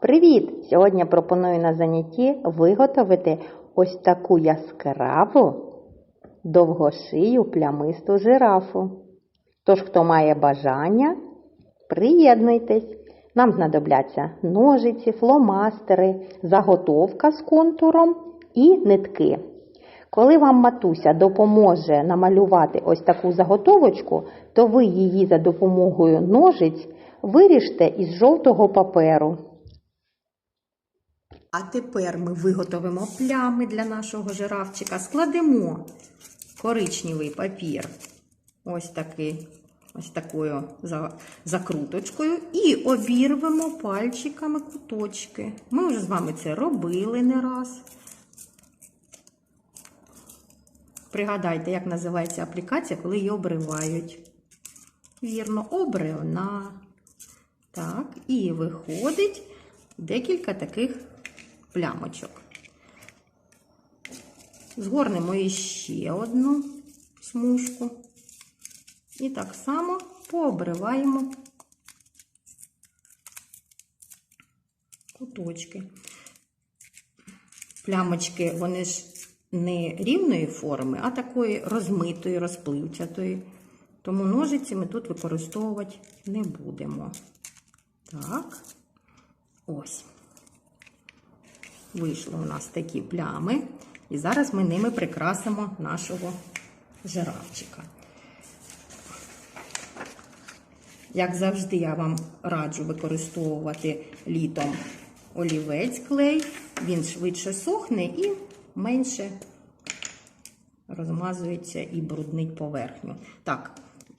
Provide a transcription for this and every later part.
Привіт! Сьогодні пропоную на занятті виготовити ось таку яскраву довгошию плямисту жирафу. Тож, хто має бажання, приєднуйтесь. Нам знадобляться ножиці, фломастери, заготовка з контуром і нитки. Коли вам матуся допоможе намалювати ось таку заготовочку, то ви її за допомогою ножиць виріжте із жовтого паперу. А тепер ми виготовимо плями для нашого жирафчика. Складемо коричневий папір ось такий, ось такою закруточкою і обірвемо пальчиками куточки. Ми вже з вами це робили не раз. Пригадайте, як називається аплікація, коли її обривають. Вірно, обривна. Так, і виходить декілька таких плямочок. Згорнемо іще одну смужку. І так само пообриваємо куточки. Плямочки, вони ж не рівної форми, а такої розмитої, розпливчатої. Тому ножиці ми тут використовувати не будемо. Так, ось. Вийшли у нас такі плями. І зараз ми ними прикрасимо нашого жирафчика. Як завжди, я вам раджу використовувати літом олівець клей. Він швидше сохне і менше розмазується і бруднить поверхню. Так,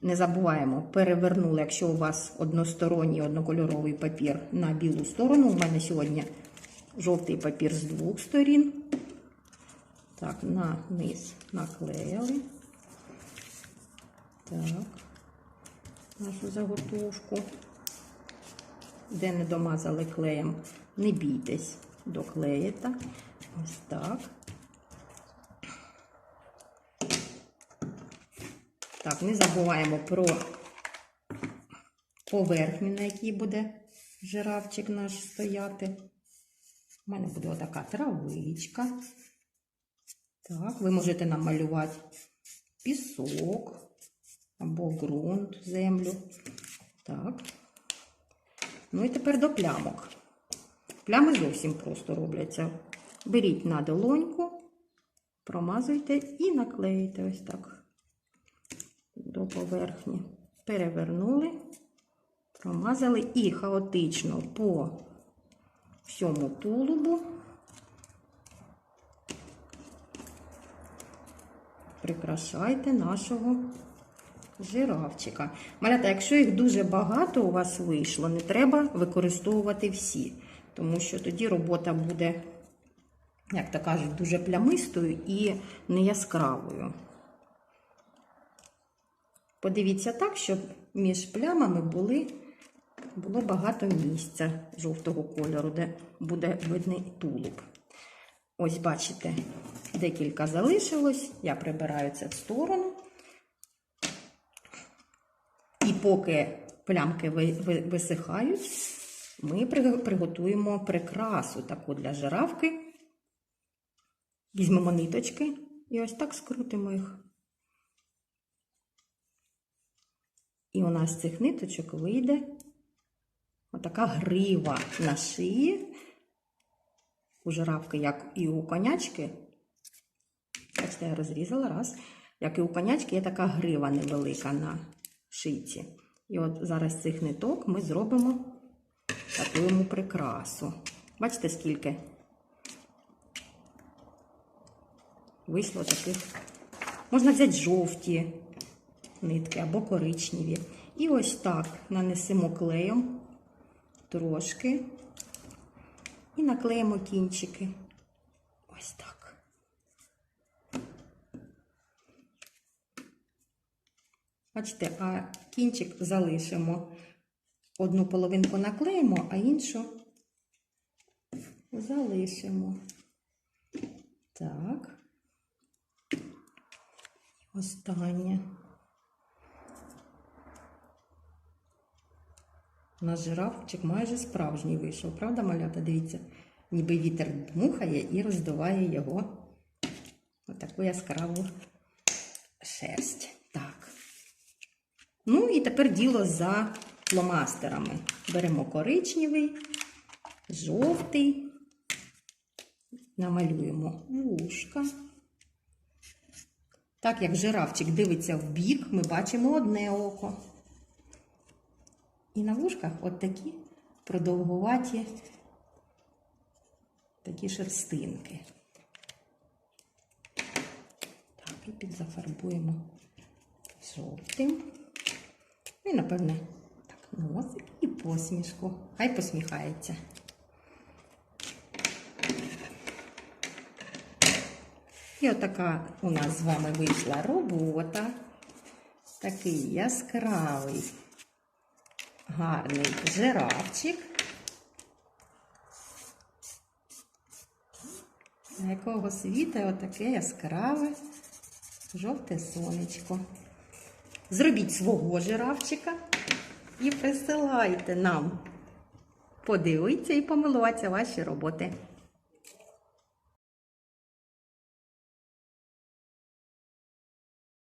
не забуваємо, перевернули, якщо у вас односторонній однокольоровий папір на білу сторону. У мене сьогодні жовтий папір з двох сторін. Так, на низ наклеїли. Так, нашу заготовку. Де не домазали клеєм, не бійтесь, доклеїте. Ось так. Так, не забуваємо про поверхню, на якій буде жирафчик наш стояти. У мене буде отака травичка. Так, ви можете намалювати пісок або ґрунт, землю. Так. Ну і тепер до плямок. Плями зовсім просто робляться. Беріть на долоньку, промазуйте і наклеїте ось так до поверхні. Перевернули, промазали і хаотично по всьому тулубу прикрашайте нашого жирафчика. Малята, якщо їх дуже багато у вас вийшло, не треба використовувати всі, тому що тоді робота буде, як то кажуть, дуже плямистою і неяскравою. Подивіться так, щоб між плямами були, було багато місця жовтого кольору, де буде видний тулуб. Ось, бачите, декілька залишилось. Я прибираю це в сторону. І поки плямки ви- ви- висихають, ми приготуємо прикрасу таку для жирафки. Візьмемо ниточки і ось так скрутимо їх. І у нас з цих ниточок вийде отака грива на шиї. У жирафки, як і у конячки. Бачите, я розрізала раз. Як і у конячки, є така грива невелика на шийці. І от зараз цих ниток ми зробимо таку йому прикрасу. Бачите, скільки вийшло таких. Можна взяти жовті нитки або коричневі. І ось так нанесемо клеєм трошки і наклеїмо кінчики. Ось так. Бачите, а кінчик залишимо. Одну половинку наклеїмо, а іншу залишимо. Так. Останнє. У нас жирафчик майже справжній вийшов, правда, малята? Дивіться, ніби вітер дмухає і роздуває його отаку яскраву шерсть. Так. Ну і тепер діло за фломастерами. Беремо коричневий, жовтий, намалюємо вушка. Так як жирафчик дивиться в бік, ми бачимо одне око. І на вушках от такі продовгуваті такі шерстинки. Так, і підзафарбуємо жовтим. І, напевне, так, носик і посмішку. Хай посміхається. І отака у нас з вами вийшла робота. Такий яскравий, гарний жирафчик, на якого світає отаке яскраве жовте сонечко. Зробіть свого жирафчика і присилайте нам. Подивіться і помилуватися ваші роботи.